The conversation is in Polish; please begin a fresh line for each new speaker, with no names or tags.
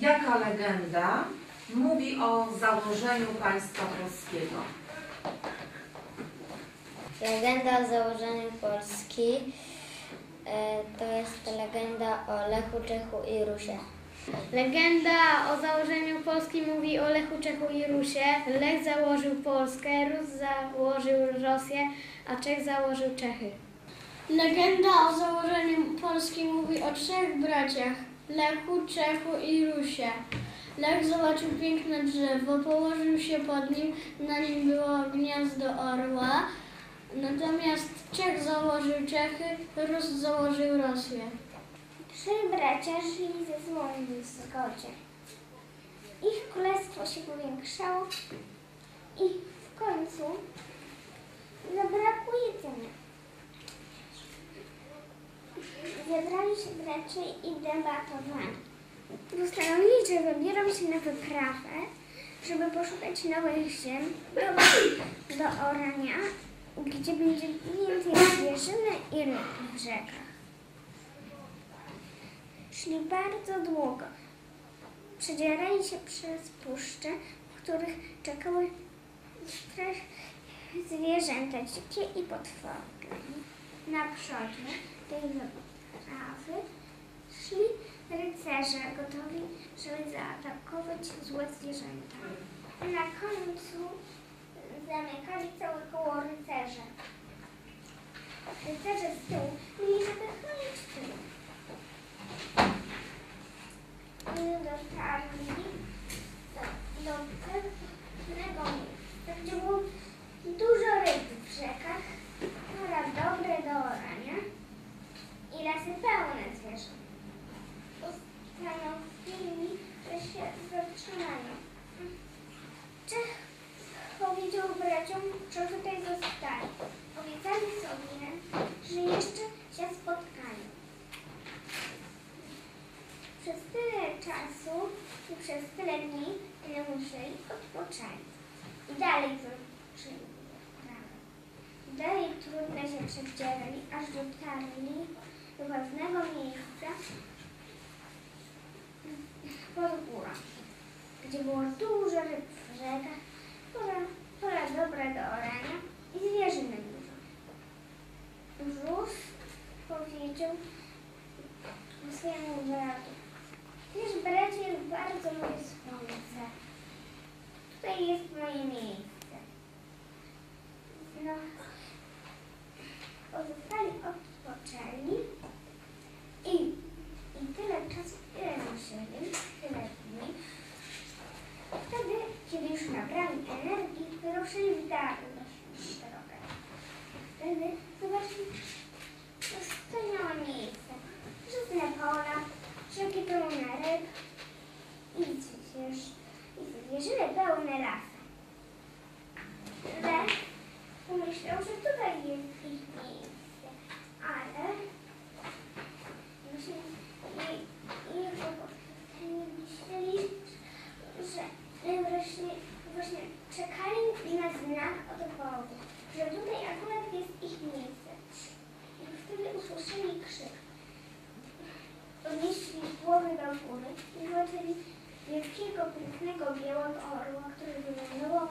Jaka legenda mówi o założeniu państwa polskiego?
Legenda o założeniu Polski e, to jest legenda o Lechu, Czechu i Rusie.
Legenda o założeniu Polski mówi o Lechu, Czechu i Rusie. Lech założył Polskę, Rus założył Rosję, a Czech założył Czechy.
Legenda o założeniu Polski mówi o trzech braciach Lechu, Czechu i Rusie. Lech zobaczył piękne drzewo, położył się pod nim, na nim było gniazdo orła. Natomiast Czech założył Czechy, Rus założył Rosję.
Trzej bracia żyli ze sobą w zgodzie. Ich królestwo się powiększało i w końcu zabrakło jedzenia. Zebrali się bracia i debatowali. Postanowili, że wybiorą się na wyprawę, żeby poszukać nowych ziem do, do orania, gdzie będzie więcej zwierzyny i ryb w rzekach. Szli bardzo długo. Przedzierali się przez puszcze, w których czekały strach zwierzęta dzikie i potworne. Na przodzie tej wyprawy rycerze gotowi, żeby zaatakować złe zwierzęta. Na końcu zamykali całe koło rycerze. Rycerze z tyłu mieli, żeby chronić tył. Oni dotarli do, do pewnego miejsca, gdzie było dużo ryb w rzekach, pola dobre do orania i lasy pełne zwierząt. Postanowili, że się zatrzymają. Czech powiedział braciom, że tutaj zostali. Obiecali sobie, że jeszcze się spotkają. Przez tyle czasu i przez tyle dni, ile musieli, odpoczęli. I dalej wyprawę. Dalej trudno się przedzierali, aż dotarli do pewnego miejsca pod górą, gdzie było dużo ryb w rzekach, pola, pola dobre do orania i zwierzyny Jest moje miejsce. No, pozostali odpoczęli i, i tyle czasu, ile musieli, tyle dni. Wtedy, kiedy już nabrali energii, wyruszyli w dalszą drogę. Wtedy zobaczyli, to miało miejsce. Żyzne pola, rzeki pełne ryb i zwierz, i zwierzyny pełne lasy. Lech pomyślał, że tutaj jest ich miejsce, ale myśleli, i, i myśleli, że właśnie, właśnie czekali na znak od Bogu, że tutaj akurat jest ich miejsce. I wtedy usłyszeli krzyk podnieśli głowy do góry i zobaczyli wielkiego, pięknego, białego orła, który wylądował